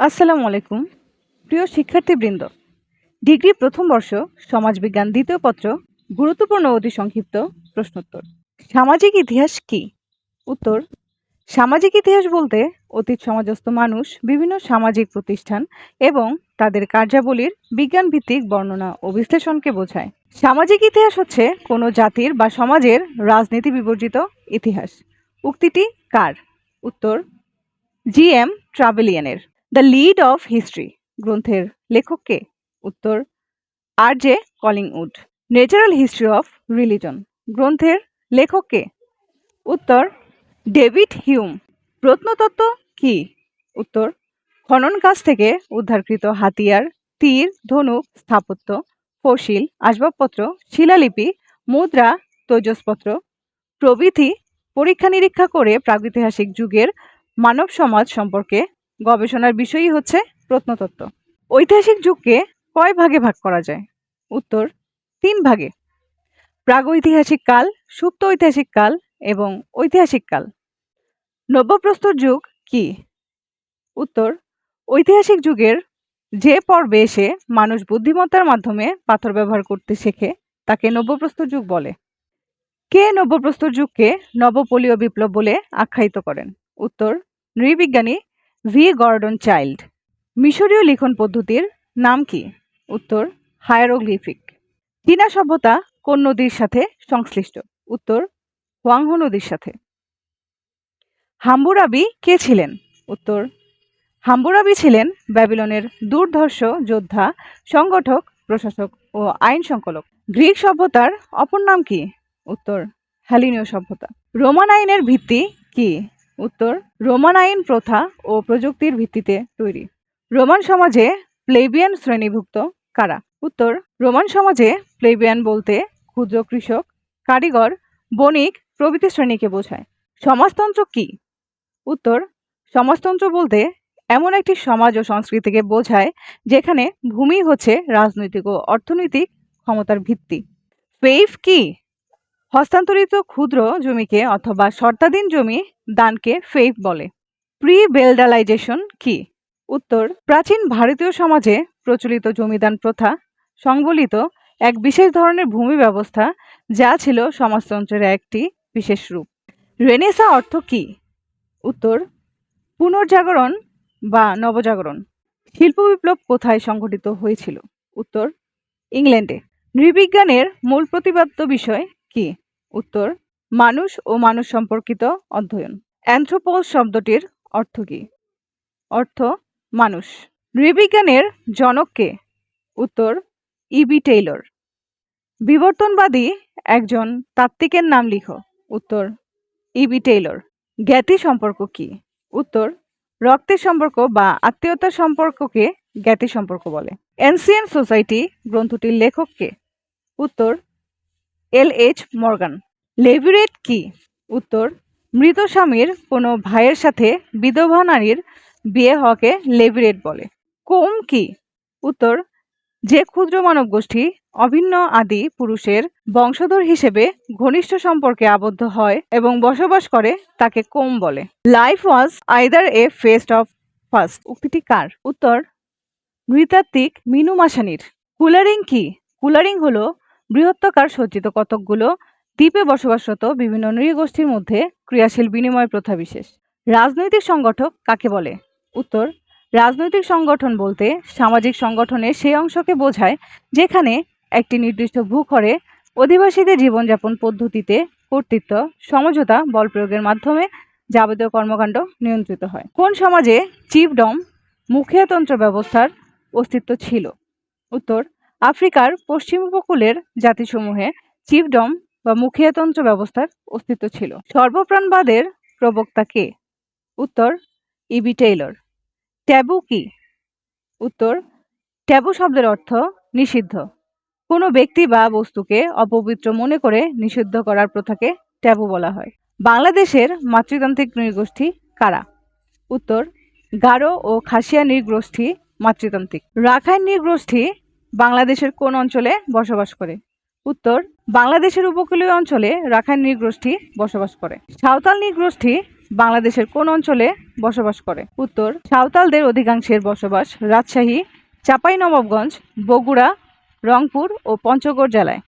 আসসালামু আলাইকুম। প্রিয় শিক্ষার্থীবৃন্দ, ডিগ্রি প্রথম বর্ষ সমাজবিজ্ঞান দ্বিতীয় পত্র, গুরুত্বপূর্ণ অতি সংক্ষিপ্ত প্রশ্নোত্তর। সামাজিক ইতিহাস কি? উত্তর, সামাজিক ইতিহাস বলতে অতীত সমাজস্থ মানুষ, বিভিন্ন সামাজিক প্রতিষ্ঠান এবং তাদের কার্যাবলীর বিজ্ঞান ভিত্তিক বর্ণনা ও বিশ্লেষণকে বোঝায়। সামাজিক ইতিহাস হচ্ছে কোনো জাতির বা সমাজের রাজনীতি বিবর্জিত ইতিহাস। উক্তিটি কার? উত্তর, জি এম ট্রাভেলিয়ানের। দ্য লিড অফ হিস্ট্রি গ্রন্থের লেখক কে উত্তর R J Collingwood. Natural history of religion গ্রন্থের লেখক কে উত্তর ডেভিড হিউম। প্রত্নতত্ত্ব কি? উত্তর, খনন কাজ থেকে উদ্ধারকৃত হাতিয়ার, তীর, ধনুক, স্থাপত্য, ফসিল, আসবাবপত্র, শিলালিপি, মুদ্রা, তৈজসপত্র, প্রভৃতি পরীক্ষা নিরীক্ষা করে প্রাগৈতিহাসিক যুগের মানব সমাজ সম্পর্কে গবেষণার বিষয়ই হচ্ছে প্রত্নতত্ত্ব। ঐতিহাসিক যুগকে কয় ভাগে ভাগ করা যায়? উত্তর, তিন ভাগে। প্রাগৈতিহাসিক কাল, সুপ্ত ঐতিহাসিক কাল এবং ঐতিহাসিক কাল। নব্যপ্রস্তর যুগ কি? উত্তর, ঐতিহাসিক যুগের যে পর্বে এসে মানুষ বুদ্ধিমত্তার মাধ্যমে পাথর ব্যবহার করতে শেখে, তাকে নব্যপ্রস্তর যুগ বলে। কে নব্যপ্রস্তর যুগকে নবপলীয় বিপ্লব বলে আখ্যায়িত করেন? উত্তর, নৃবিজ্ঞানী ভি. Gordon Childe. মিশরীয় লিখন পদ্ধতির নাম কি? উত্তর, হায়ারোগ্লিফিক। চীনা সভ্যতা কোন নদীর সাথে সংশ্লিষ্ট? উত্তর, হোয়াংহো নদীর সাথে। হাম্বুরাবি কে ছিলেন? উত্তর, হাম্বুরাবি ছিলেন ব্যাবিলনের দুর্ধর্ষ যোদ্ধা, সংগঠক, প্রশাসক ও আইন সংকলক। গ্রিক সভ্যতার অপর নাম কি? উত্তর, হ্যালিনীয় সভ্যতা। রোমান আইনের ভিত্তি কি? উত্তর, রোমান আইন প্রথা ও প্রযুক্তির ভিত্তিতে তৈরি। রোমান সমাজে প্লেবিয়ান শ্রেণীভুক্ত কারা? উত্তর, রোমান সমাজে প্লেবিয়ান বলতে ক্ষুদ্র কৃষক, কারিগর, বণিক প্রভৃতি শ্রেণীকে বোঝায়। সমাজতন্ত্র কি? উত্তর, সমাজতন্ত্র বলতে এমন একটি সমাজ ও সংস্কৃতিকে বোঝায় যেখানে ভূমি হচ্ছে রাজনৈতিক ও অর্থনৈতিক ক্ষমতার ভিত্তি। ফেইফ কি? হস্তান্তরিত ক্ষুদ্র জমিকে অথবা শর্তাধীন জমি দানকে ফেইফ বলে। প্রি বেলডালাইজেশন কি? উত্তর, প্রাচীন ভারতীয় সমাজে প্রচলিত জমিদান প্রথা সংবলিত এক বিশেষ ধরনের ভূমি ব্যবস্থা যা ছিল সমাজতন্ত্রের একটি বিশেষ রূপ। রেনেসা অর্থ কি? উত্তর, পুনর্জাগরণ বা নবজাগরণ। শিল্প বিপ্লব কোথায় সংঘটিত হয়েছিল? উত্তর, ইংল্যান্ডে। নৃবিজ্ঞানের মূল প্রতিপাদ্য বিষয় কি? উত্তর, মানুষ ও মানুষ সম্পর্কিত অধ্যয়ন। অ্যানথ্রোপোজ শব্দটির অর্থ কি? অর্থ, মানুষ। নৃবিজ্ঞানের জনক কে? উত্তর ইবি টেইলর। বিবর্তনবাদী একজন তাত্ত্বিকের নাম লিখো। উত্তর ইবি টেইলর। জ্ঞাতি সম্পর্ক কি? উত্তর, রক্তের সম্পর্ক বা আত্মীয়তার সম্পর্ককে জ্ঞাতি সম্পর্ক বলে। এনসিয়েন্ট সোসাইটি গ্রন্থটির লেখককে উত্তর এল এইচ মর্গান। লেভিরেট কি? উত্তর, মৃত স্বামীর কোনো ভাইয়ের সাথে বিধবা নারীর বিয়ে হওয়াকে লেভিরেট বলে। কোম কি? উত্তর, যে ক্ষুদ্র মানব গোষ্ঠী অভিন্ন আদি পুরুষের বংশধর হিসেবে ঘনিষ্ঠ সম্পর্কে আবদ্ধ হয় এবং বসবাস করে, তাকে কোম বলে? Life was either a feast of first উক্তিটি কার? উত্তর, নৃতাত্ত্বিক মিনু মাসানির কুলারিং কি? কুলারিং হলো বৃহত্তকার সজ্জিত কতকগুলো দ্বীপে বসবাসরত বিভিন্ন নৃগোষ্ঠীর মধ্যে ক্রিয়াশীল বিনিময় প্রথা বিশেষ। রাজনৈতিক সংগঠক কাকে বলে? উত্তর, রাজনৈতিক সংগঠন বলতে সামাজিক সংগঠনের সেই অংশকে বোঝায় যেখানে একটি নির্দিষ্ট ভূখরে অধিবাসীদের জীবনযাপন পদ্ধতিতে কর্তৃত্ব, সমঝোতা, বল প্রয়োগের মাধ্যমে যাবতীয় কর্মকাণ্ড নিয়ন্ত্রিত হয়। কোন সমাজে চিফডম মুখিয়াতন্ত্র ব্যবস্থার অস্তিত্ব ছিল? উত্তর আফ্রিকার পশ্চিম উপকূলের জাতিসমূহে চিফডম বা মুখিয়াতন্ত্র ব্যবস্থার অস্তিত্ব ছিল। সর্বপ্রাণবাদের প্রবক্তা কে? উত্তর, ইবি টেইলর। ট্যাবু কি? উত্তর, ট্যাবু শব্দের অর্থ নিষিদ্ধ। কোনো ব্যক্তি বা বস্তুকে অপবিত্র মনে করে নিষিদ্ধ করার প্রথাকে ট্যাবু বলা হয়। বাংলাদেশের মাতৃতান্ত্রিক নৃগোষ্ঠী কারা? উত্তর, গারো ও খাসিয়া নৃগোষ্ঠী মাতৃতান্ত্রিক। রাখাইন নৃগোষ্ঠী বাংলাদেশের কোন অঞ্চলে বসবাস করে। উত্তর, বাংলাদেশের উপকূলীয় অঞ্চলে রাখাইন নৃগোষ্ঠী বসবাস করে। সাঁওতাল নৃগোষ্ঠী বাংলাদেশের কোন অঞ্চলে বসবাস করে। উত্তর, সাঁওতালদের অধিকাংশের বসবাস রাজশাহী, চাঁপাইনবাবগঞ্জ, বগুড়া, রংপুর ও পঞ্চগড় জেলায়।